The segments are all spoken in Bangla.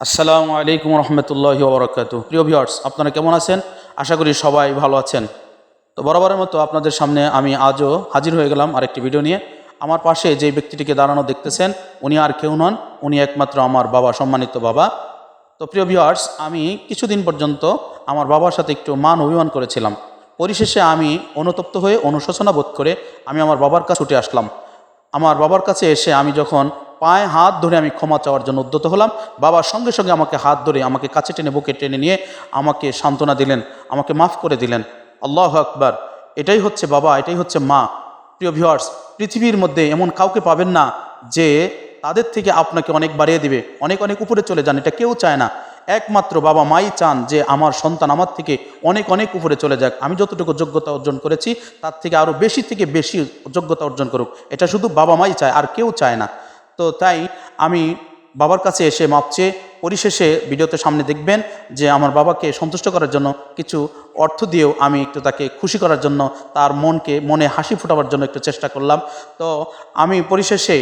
আসসালামু আলাইকুম রহমতুল্লাহি ওবরাকাত প্রিয় ভিউয়ার্স, আপনারা কেমন আছেন? আশা করি সবাই ভালো আছেন। তো বরাবরের মতো আপনাদের সামনে আমি আজও হাজির হয়ে গেলাম আরেকটি ভিডিও নিয়ে। আমার পাশে যে ব্যক্তিটিকে দাঁড়ানো দেখতেছেন, উনি আর কেউ নন, উনি একমাত্র আমার বাবা, সম্মানিত বাবা। তো প্রিয় ভিউয়ার্স, আমি কিছুদিন পর্যন্ত আমার বাবার সাথে একটু মান অভিমান করেছিলাম। পরিশেষে আমি অনুতপ্ত হয়ে অনুশোচনা বোধ করে আমি আমার বাবার কাছে ছুটে আসলাম। আমার বাবার কাছে এসে আমি যখন পায়ে হাত ধরে আমি ক্ষমা চাওয়ার জন্য উদ্যত হলাম। বাবার সঙ্গে সঙ্গে আমাকে হাত ধরে আমাকে কাছে টেনে বুকে টেনে নিয়ে আমাকে সান্ত্বনা দিলেন, আমাকে মাফ করে দিলেন। আল্লাহ আকবার। এটাই হচ্ছে বাবা, এটাই হচ্ছে মা। প্রিয় ভিউয়ার্স পৃথিবীর মধ্যে এমন কাউকে পাবেন না যে তাদের থেকে আপনাকে অনেক বাড়িয়ে দিবে, অনেক অনেক উপরে চলে যান, এটা কেউ চায় না। একমাত্র বাবা মাই চান যে আমার সন্তান আমার থেকে অনেক অনেক উপরে চলে যাক। আমি যতটুকু যোগ্যতা অর্জন করেছি, তার থেকে আরও বেশি থেকে বেশি যোগ্যতা অর্জন করুক। এটা শুধু বাবা মাই চায়, আর কেউ চায় না। তো তাই আমি বাবার কাছে এসে মাপ চেয়ে পরিশেষে ভিডিওতে সামনে দেখবেন যে আমার বাবাকে সন্তুষ্ট করার জন্য কিছু অর্থ দিয়েও আমি একটু তাকে খুশি করার জন্য তার মনকে, মনে হাসি ফোটাবার জন্য একটু চেষ্টা করলাম। তো আমি পরিশেষে,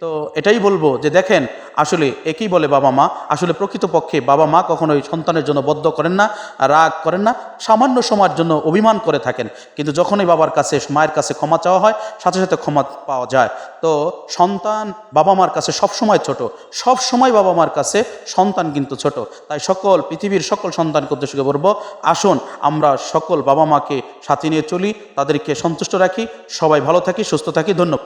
তো এটাই বলব যে দেখেন আসলে একই বলে বাবা মা। আসলে প্রকৃতপক্ষে বাবা মা কখনোই সন্তানের জন্য বদ্ধ করেন না, রাগ করেন না, সামান্য সময়ের জন্য অভিমান করে থাকেন। কিন্তু যখনই বাবার কাছে, মায়ের কাছে ক্ষমা চাওয়া হয়, সাথে সাথে ক্ষমা পাওয়া যায়। তো সন্তান বাবা মার কাছে সব সময় ছোট। সব সময় বাবা মার কাছে সন্তান কিন্তু ছোট। তাই সকল, পৃথিবীর সকল সন্তানকে উদ্দেশ্যকে বলব, আসুন আমরা সকল বাবা মাকে সাথে নিয়ে চলি, তাদেরকে সন্তুষ্ট রাখি। সবাই ভালো থাকি, সুস্থ থাকি। ধন্যবাদ।